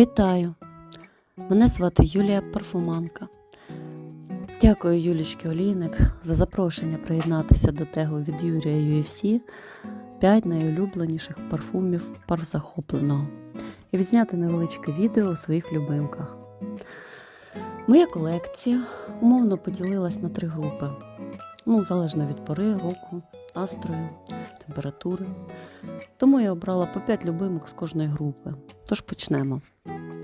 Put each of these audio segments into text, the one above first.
Вітаю! Мене звати Юлія Парфуманка. Дякую Юлічки Олійник за запрошення приєднатися до тегу від Юрія UFC 5 найулюбленіших парфумів парзахопленого і відзняти невеличке відео у своїх любимках. Моя колекція умовно поділилась на три групи. Ну, залежно від пори, року, настрою, температури. Тому я обрала по 5 любимок з кожної групи. Тож почнемо.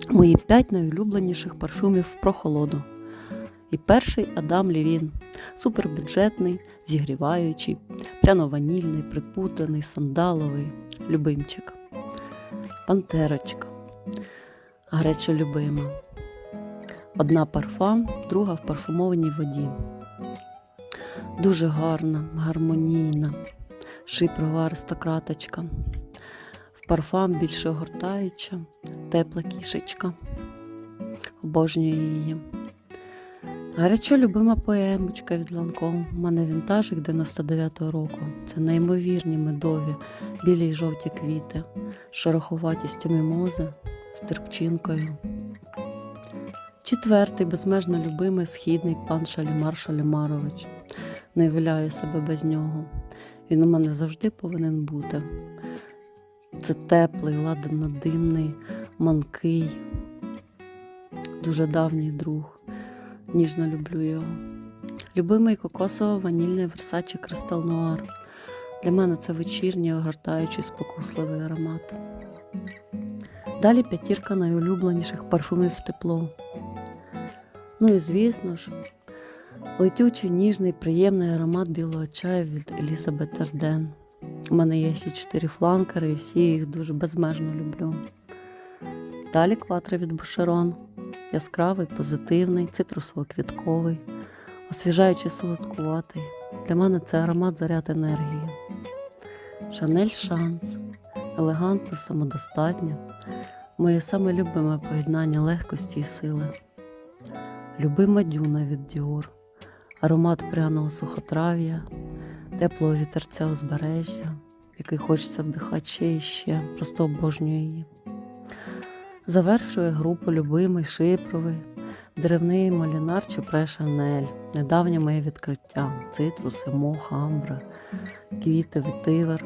Мої 5 найулюбленіших парфюмів про холоду. І перший Адам Лівін. Супербюджетний, зігріваючий, пряно-ванільний, припутаний, сандаловий, любимчик. Пантерочка. Гарячо любима. Одна парфам, друга в парфумованій воді. Дуже гарна, гармонійна, шипрова аристократочка. Парфам більше огортаюча, тепла кішечка. Обожнюю її. Гарячо любима поемочка від Ланком. У мене вінтажик 99-го року. Це неймовірні медові, білі й жовті квіти, з шероховатістю мімози, з терпчинкою. Четвертий безмежно любимий східний пан Шалімар Шалімарович. Не являю себе без нього. Він у мене завжди повинен бути. Це теплий, ладонодимний, манкий, дуже давній друг. Ніжно люблю його. Любимий кокосово-ванільний Versace Crystal Noir. Для мене це вечірній, огортаючий, спокусливий аромат. Далі п'ятірка найулюбленіших парфумів тепло. Ну і звісно ж, летючий, ніжний, приємний аромат білого чаю від Елізабет Арден. У мене є ще чотири фланкери, і всі їх дуже безмежно люблю. Далі кватри від Бушерон. Яскравий, позитивний, цитрусово-квітковий, освіжаючий солодкуватий. Для мене це аромат заряд енергії. Шанель Шанс, елегантна, самодостатня, моє саме любиме поєднання легкості і сили. Любима дюна від Діор, аромат пряного сухотрав'я, теплого вітерця узбережжя, який хочеться вдихати ще і ще, просто обожнюю її. Завершує групу любимий шипровий, деревний малінар Чопре Шанель, недавнє моє відкриття, цитруси, мох, амбра, квіти, ветивер.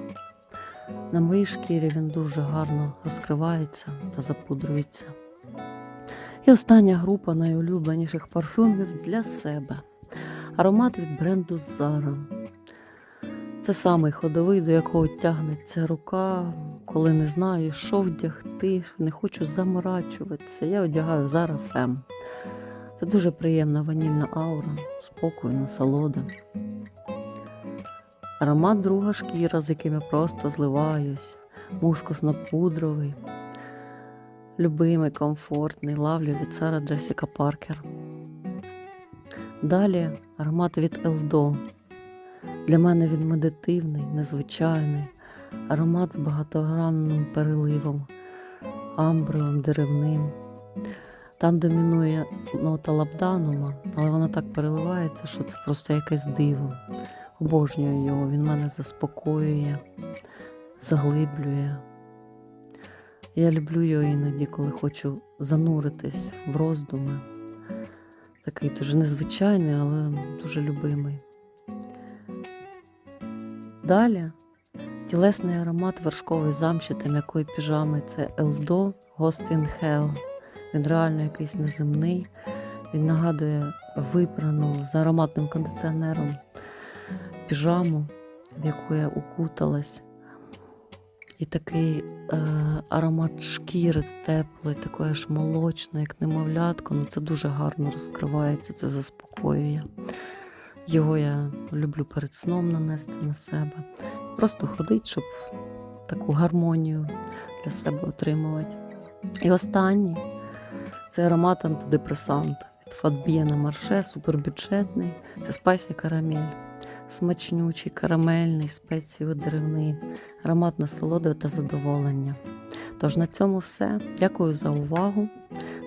На моїй шкірі він дуже гарно розкривається та запудрується. І остання група найулюбленіших парфюмів для себе. Аромат від бренду Zara. Це самий ходовий, до якого тягнеться рука, коли не знаю, що вдягти, не хочу заморачуватися. Я одягаю Zara Femme. Це дуже приємна ванільна аура, спокою, насолода. Аромат друга шкіра, з яким я просто зливаюсь, мускусно-пудровий, любимий, комфортний, лавлю від Сара Джесіка Паркер. Далі аромат від Елдо. Для мене він медитивний, незвичайний, аромат з багатогранним переливом, амбровим, деревним. Там домінує нота лабданума, але вона так переливається, що це просто якесь диво. Обожнюю його, він мене заспокоює, заглиблює. Я люблю його іноді, коли хочу зануритись в роздуми. Такий дуже незвичайний, але дуже любимий. Далі тілесний аромат вершкової замші м'якої піжами це Елдо Ghost in Hell. Він реально якийсь неземний. Він нагадує випрану з ароматним кондиціонером піжаму, в яку я укуталась. І такий е, аромат шкіри теплий, такий аж молочний, як немовлятко. Ну це дуже гарно розкривається, це заспокоює. Його я люблю перед сном нанести на себе. Просто ходить, щоб таку гармонію для себе отримувати. І останній це аромат антидепресант від Фатбієна Марше, супербюджетний. Це спайсі карамель. Смачнючий, карамельний, спеції деревний, аромат насолоди та задоволення. Тож на цьому все. Дякую за увагу.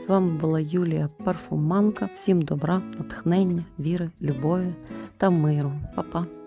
Вами була Юлія Парфуманка. Всім добра, натхнення, віри, любові та миру. Па-па!